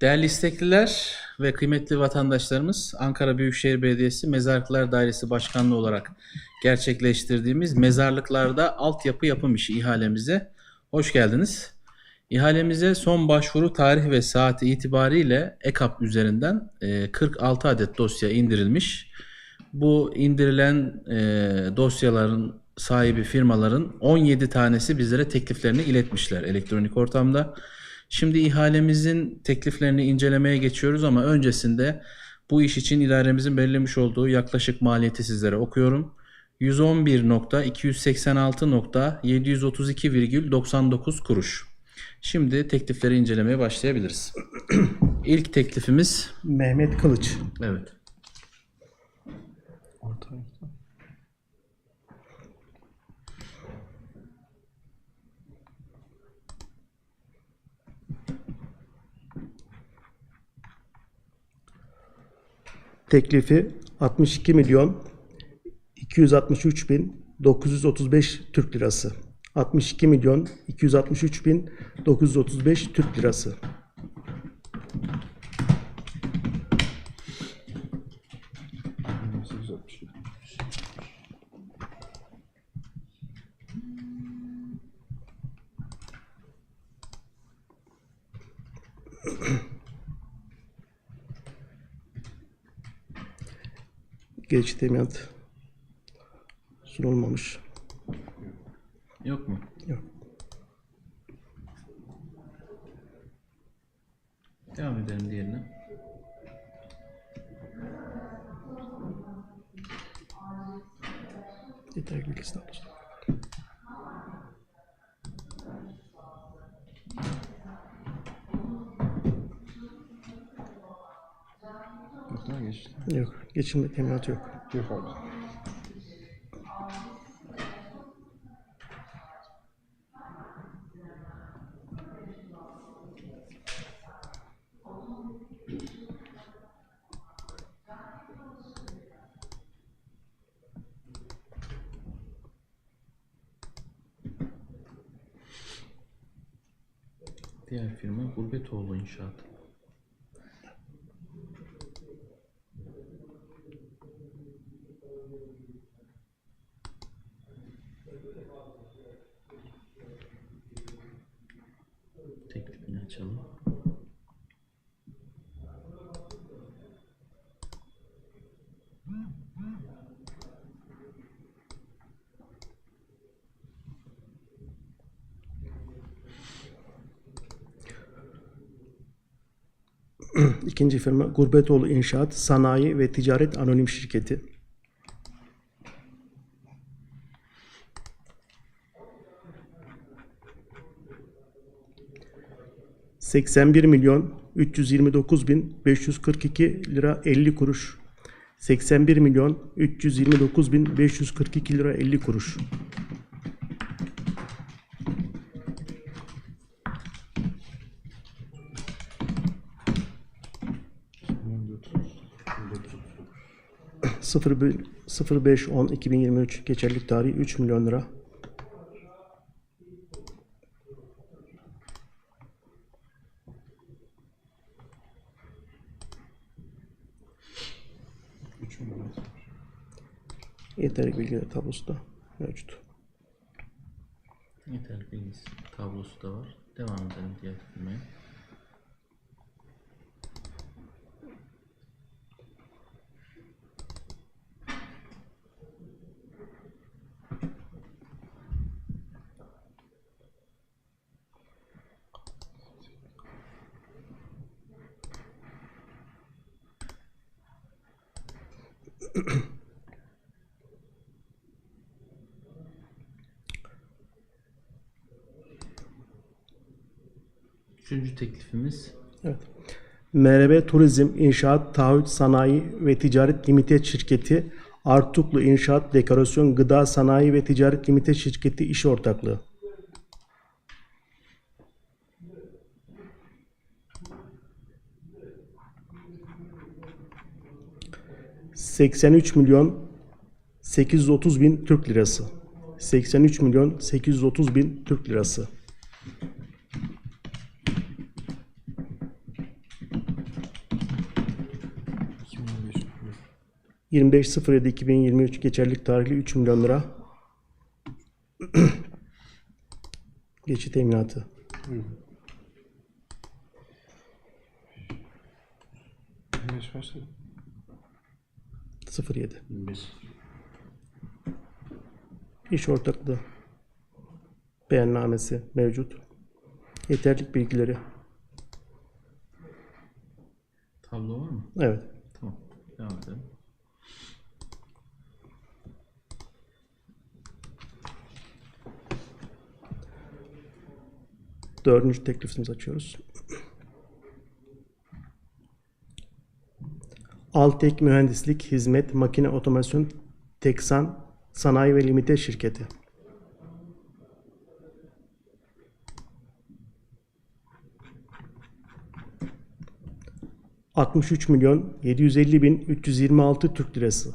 Değerli istekliler ve kıymetli vatandaşlarımız, Ankara Büyükşehir Belediyesi Mezarlıklar Dairesi Başkanlığı olarak gerçekleştirdiğimiz mezarlıklarda altyapı yapım işi ihalemize hoş geldiniz. İhalemize son başvuru tarih ve saati itibariyle EKAP üzerinden e, 46 adet dosya indirilmiş. Bu indirilen e, dosyaların sahibi firmaların 17 tanesi bizlere tekliflerini iletmişler elektronik ortamda. Şimdi ihalemizin tekliflerini incelemeye geçiyoruz ama öncesinde bu iş için idaremizin belirlemiş olduğu yaklaşık maliyeti sizlere okuyorum. 111.286.732,99 kuruş. Şimdi teklifleri incelemeye başlayabiliriz. İlk teklifimiz Mehmet Kılıç. evet. Teklifi 62 milyon 263 bin 935 Türk lirası. 62 milyon 263 bin 935 Türk lirası. Geç teminat sunulmamış. Yok mu? Yok. Devam edelim diğerine. Yeterli bilgisi alır. Yok. Geçimde teminat yok. Yok abi. Diğer firma Gurbetoğlu İnşaat. İkinci firma Gurbetoğlu İnşaat Sanayi ve Ticaret Anonim Şirketi. ...81 milyon 329 bin 542 lira 50 kuruş. 81 milyon 329 bin 542 lira 50 kuruş. Sıfır bir- 05-10-2023 geçerlilik tarihi 3 milyon lira. Yeterli bilgiler tablosu da mevcut. Yeterli bilgisi tablosu da var. Devam edelim diğer firmaya. Üçüncü teklifimiz Evet. MRB Turizm İnşaat Taahhüt Sanayi ve Ticaret Limited Şirketi Artuklu İnşaat Dekorasyon Gıda Sanayi ve Ticaret Limited Şirketi İş Ortaklığı. 83 milyon 830 bin Türk lirası. 83 milyon 830 bin Türk lirası. ...25.07.2023 geçerlilik tarihli 3 milyon lira geçit teminatı. Hı. 07. 25. İş ortaklığı. Beyannamesi mevcut. Yeterlik bilgileri. Tablo var mı? Evet. Tamam. Devam edelim. Dördüncü teklifimizi açıyoruz. Altek Mühendislik Hizmet Makine Otomasyon Teksan Sanayi ve Limite Şirketi. ...63 milyon 750 bin 326 Türk lirası.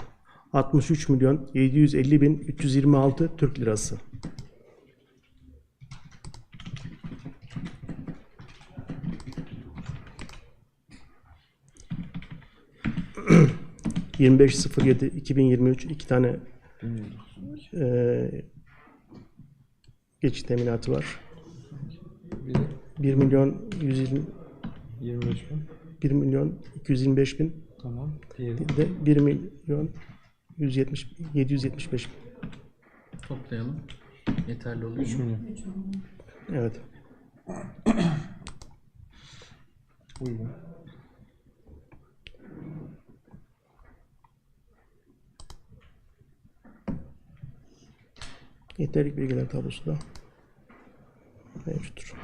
63 milyon 750 bin 326 Türk lirası. 25.07.2023 iki tane eee geçit teminatı var. Biri 1 milyon 120 25 bin. 1 milyon 225 bin Tamam. Diğeri de 1 milyon 170 775 bin. Toplayalım. Yeterli olur 3 mu? milyon. Evet. Uygun. Yeterlik bilgiler tablosu da mevcuttur.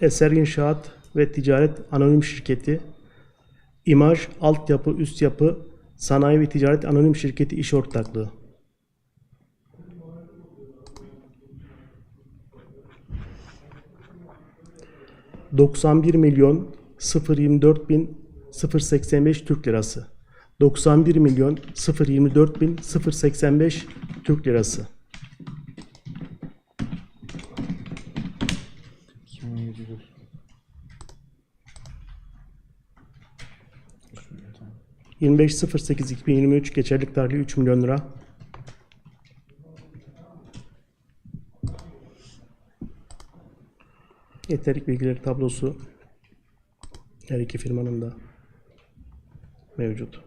Eser İnşaat ve Ticaret Anonim Şirketi, İmaj Altyapı Üst Yapı Sanayi ve Ticaret Anonim Şirketi İş Ortaklığı. ...91 milyon 024 bin 085 Türk Lirası. 91 milyon 024 bin 085 Türk Lirası. 2700 olsun. 3 milyon tamam. 25.08.2023 geçerlik tarihi 3 milyon lira. Yeterlik bilgileri tablosu her iki firmanın da mevcut.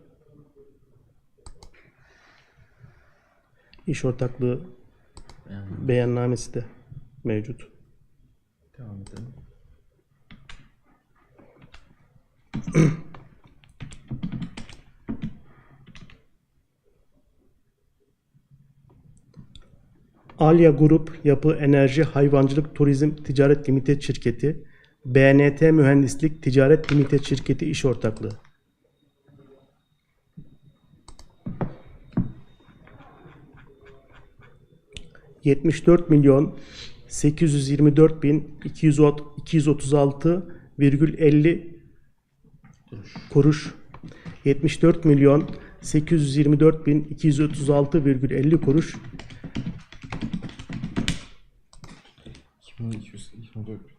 İş ortaklığı Yani beyannamesi de mevcut. devam edelim. Alya Grup Yapı Enerji Hayvancılık Turizm Ticaret Limited Şirketi, BNT Mühendislik Ticaret Limited Şirketi İş Ortaklığı. ...74 milyon 824 bin 236 virgül 50 kuruş 74 milyon 824 bin 236 virgül 50 kuruş 2200, 2400.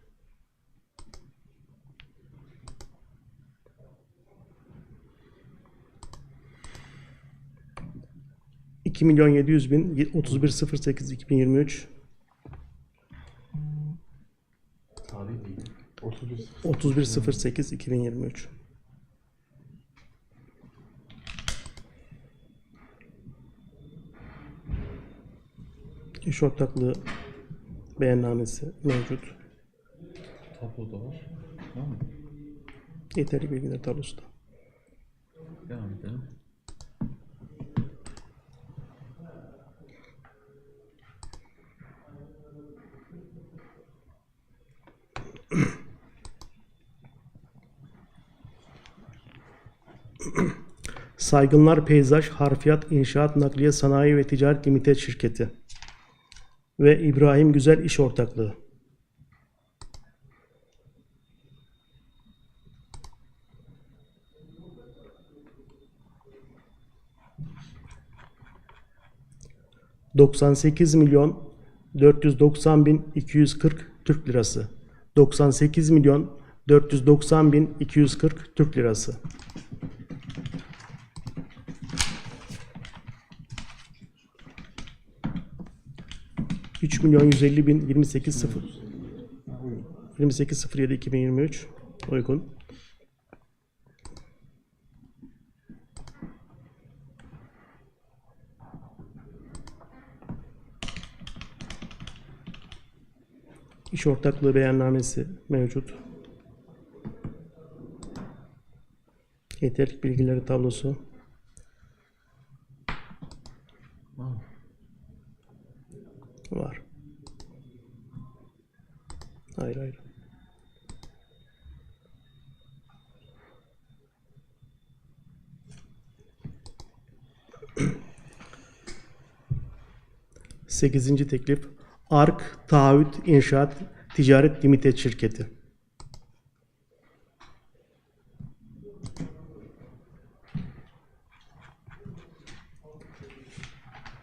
2 milyon 700 bin 31.08 2023 31. 31.08 2023 İş ortaklığı beyannamesi mevcut. Tablo da var. Tamam mı? Yeterli bilgiler tablosu da. Devam edelim. Saygınlar Peyzaj, Harfiyat, İnşaat, Nakliye, Sanayi ve Ticaret Limited Şirketi. Ve İbrahim Güzel İş Ortaklığı. ...98 milyon 490 bin 240 Türk lirası. 98 milyon 490 bin 240 Türk lirası. Üç milyon 150 bin 28 sıfır. 28 07 2023 uygun. İş ortaklığı beyannamesi mevcut. Yeterlik bilgileri tablosu. Var. Hayır hayır. Sekizinci teklif. Ark Taahhüt İnşaat Ticaret Limited Şirketi.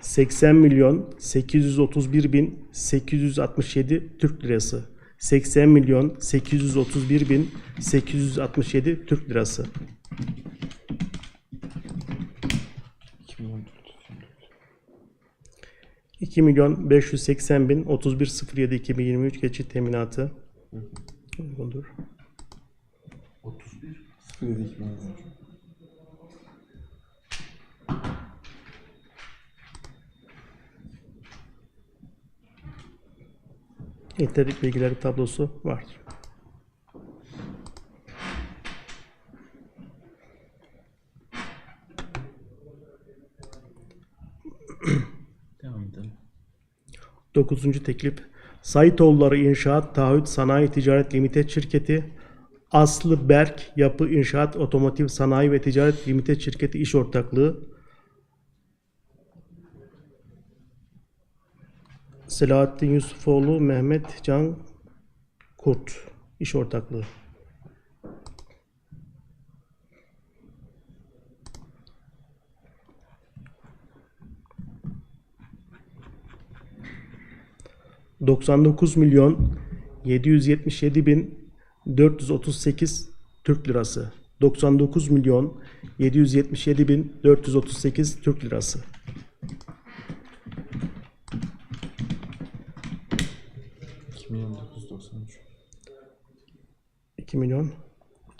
...80 milyon 831 bin 867 Türk lirası. 80 milyon 831 bin 867 Türk lirası. 2 milyon 424. 2 milyon 580 bin 31.07 2023 geçit teminatı. Uygundur. 0 7 2023. Yeterlik bilgileri tablosu vardır. Devam edelim. Dokuzuncu teklif. Saitoğulları İnşaat Taahhüt Sanayi Ticaret Limited Şirketi, Aslı Berk Yapı İnşaat Otomotiv Sanayi ve Ticaret Limited Şirketi İş Ortaklığı, Selahattin Yusufoğlu Mehmet Can Kurt İş Ortaklığı. ...99 milyon 777 bin 438 Türk lirası. 99 milyon 777 bin 438 Türk lirası. 2 milyon 993. 2 milyon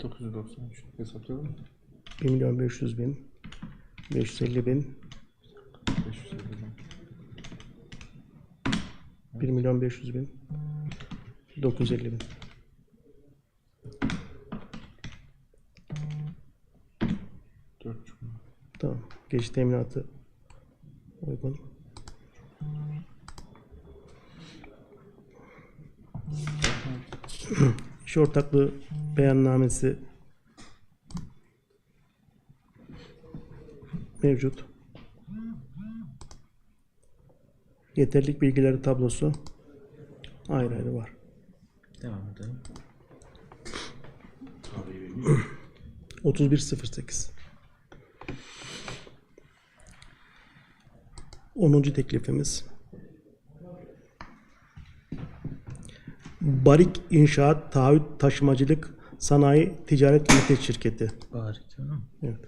993. Hesaplayalım mı? 1 milyon 500 bin 550 bin 550 bin. 1 milyon 500 bin 950 bin. Tamam. Geçiş teminatı uygun. İş ortaklığı beyannamesi mevcut. Yeterlik bilgileri tablosu ayrı ayrı var. Devam edelim. 3108 10. teklifimiz Barik İnşaat Taahhüt Taşımacılık Sanayi Ticaret Limited Şirketi. Barik mi? Evet.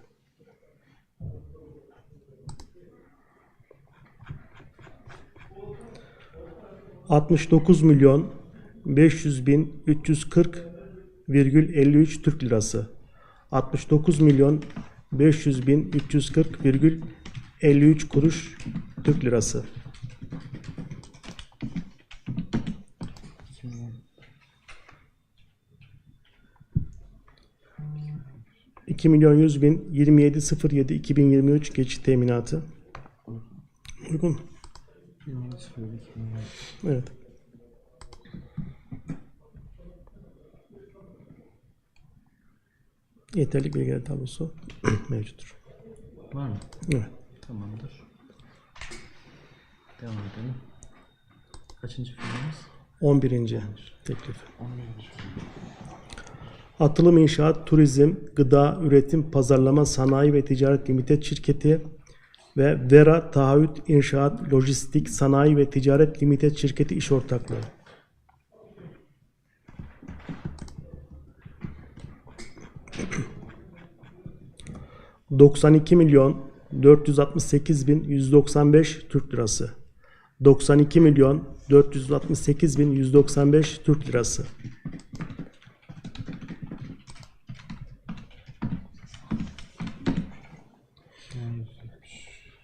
...69 milyon 500 bin 340 virgül 53 Türk lirası. 69 milyon 500 bin 340 virgül 53 kuruş Türk lirası. 2 milyon 2 milyon 100 bin 27 07 2023 geçiş teminatı. Uygun. 1 milyon 0 7 2023. Evet. Yeterlik bilgiler tablosu mevcuttur. Var mı? Evet. Tamamdır. Devam edelim. Kaçıncı firmamız? 11. teklif. 11. Atılım İnşaat, Turizm, Gıda, Üretim, Pazarlama, Sanayi ve Ticaret Limited Şirketi ve Vera Taahhüt İnşaat, Lojistik, Sanayi ve Ticaret Limited Şirketi iş ortaklığı. ...92 milyon 468 bin 195 Türk lirası. 92 milyon 468 bin 195 Türk lirası.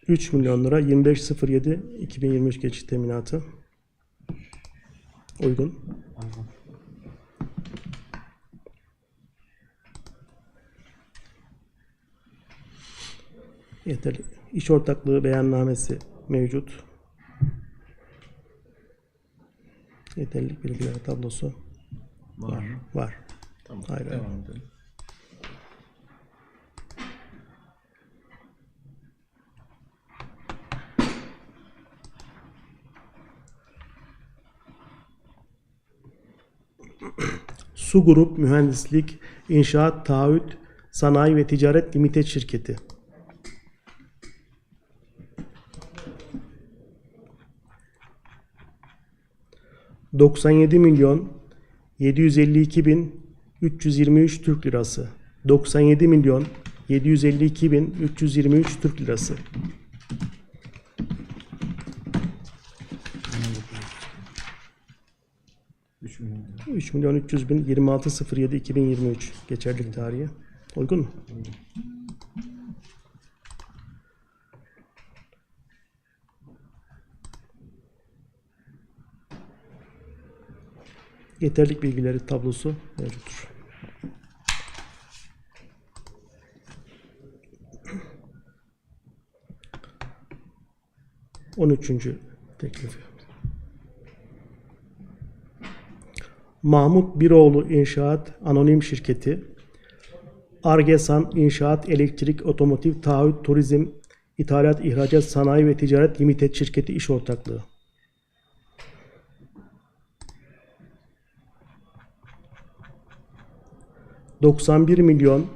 3 milyon lira 2507 2023 geçiş teminatı. Uygun. Uygun. Yeterli. İş ortaklığı beyannamesi mevcut. Yeterlilik bilgiler tablosu Var mı? var. Tamam. Hayır, devam edelim. Su Grup Mühendislik, İnşaat, Taahhüt, Sanayi ve Ticaret Limited Şirketi. ...97 milyon 752 bin 323 Türk lirası. 97 milyon 752 bin 323 Türk lirası. Üç milyon. 3 milyon 300 bin 26.07 2023 geçerlilik tarihi. Uygun mu? Yeterlik bilgileri tablosu mevcuttur. On üçüncü teklifi. Mahmut Biroğlu İnşaat Anonim Şirketi, Argesan İnşaat Elektrik Otomotiv Taahhüt Turizm İthalat İhracat Sanayi ve Ticaret Limited Şirketi iş ortaklığı. ...91 milyon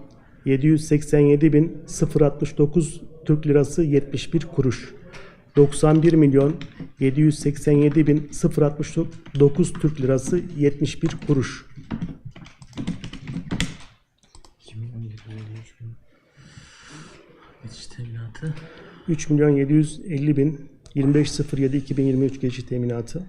787 bin 069 Türk lirası 71 kuruş. 91 milyon 787 bin 069 Türk lirası 71 kuruş. 2 milyon 753 bin. Geçiş teminatı. 3 milyon 750 bin 25.07 2023 geçiş teminatı.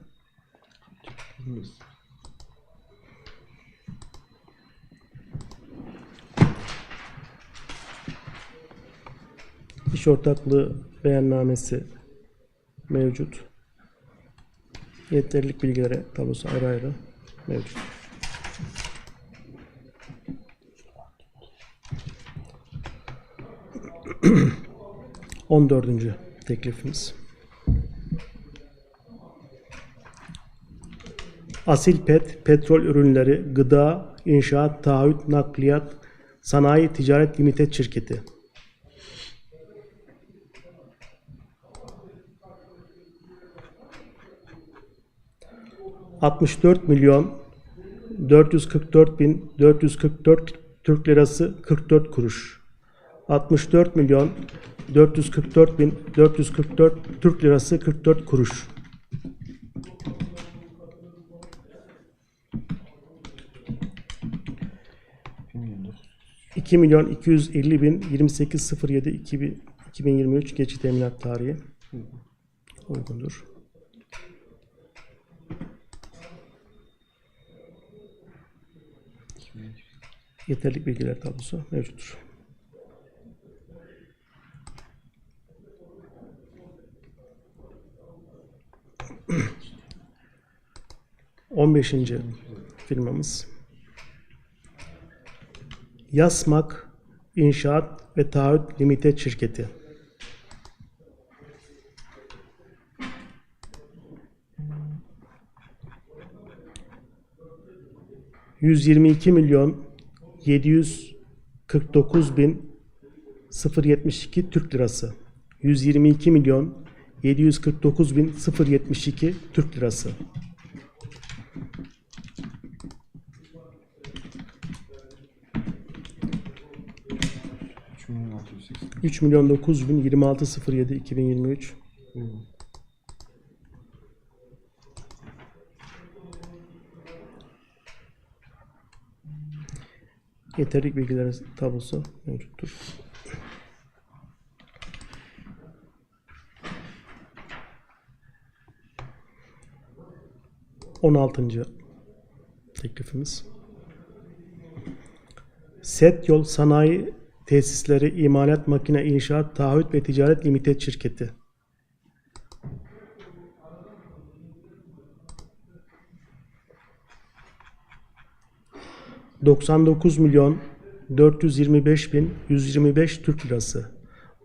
İş ortaklığı beyannamesi mevcut. Yeterlilik bilgileri tablosu ayrı ayrı mevcut. On dördüncü teklifimiz. Asil Pet, petrol ürünleri, gıda, inşaat, taahhüt, nakliyat, sanayi, ticaret limited şirketi. 64 milyon 444 bin 444 Türk lirası 44 kuruş. 64 milyon 444 bin 444 Türk lirası 44 kuruş. Bir milyon dokuz. 2 milyon 250 bin 28.07 2000 2023 geçit teminat tarihi uygundur. İki milyon iki yüz. Yeterlik bilgiler tablosu mevcuttur. On beşinci firmamız. Yasmak İnşaat ve Taahhüt Limited Şirketi. ...122 milyon 749 bin 072 Türk lirası. 122 milyon 749.072 Türk Lirası. Üç milyon altı yüz seksen. 3 milyon 9 bin 26.07 2023. Yeterlik bilgiler tablosu mevcuttur. On altıncı teklifimiz. Set Yol Sanayi Tesisleri İmalat Makine İnşaat Taahhüt ve Ticaret Limited Şirketi. ...99 milyon 425 bin 125 Türk Lirası.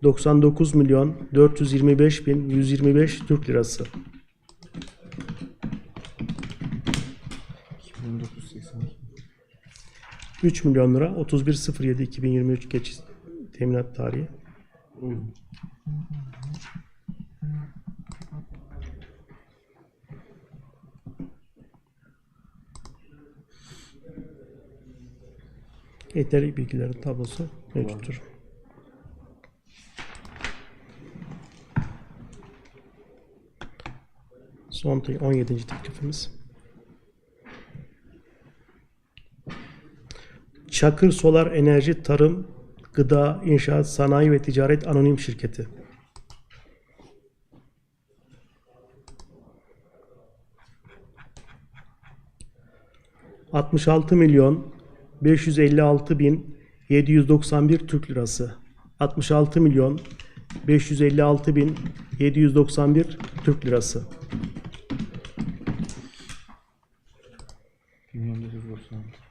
99 milyon 425 bin 125 Türk Lirası. İki milyon dokuz yüz seksen iki. 3 milyon lira 31.07 2023 geç teminat tarihi. Yeterli bilgilerin tablosu mevcuttur. Son te- 17. teklifimiz. Çakır Solar Enerji Tarım, Gıda, İnşaat, Sanayi ve Ticaret Anonim Şirketi. ...66 milyon 556 bin 791 Türk Lirası. 66 milyon 556 bin 791 Türk Lirası. Bir milyon dokuz yüz doksan altı.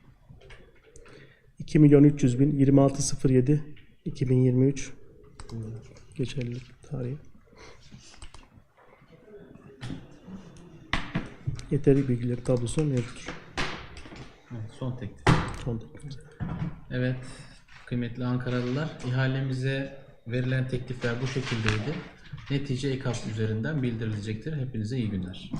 2 milyon 300 bin 2607 2023 geçerlilik tarihi. Yeterli bilgileri tablosu mevcuttur. Evet, son teklif. Son. Evet, kıymetli Ankaralılar, ihalemize verilen teklifler bu şekildeydi. Netice EKAP üzerinden bildirilecektir. Hepinize iyi günler.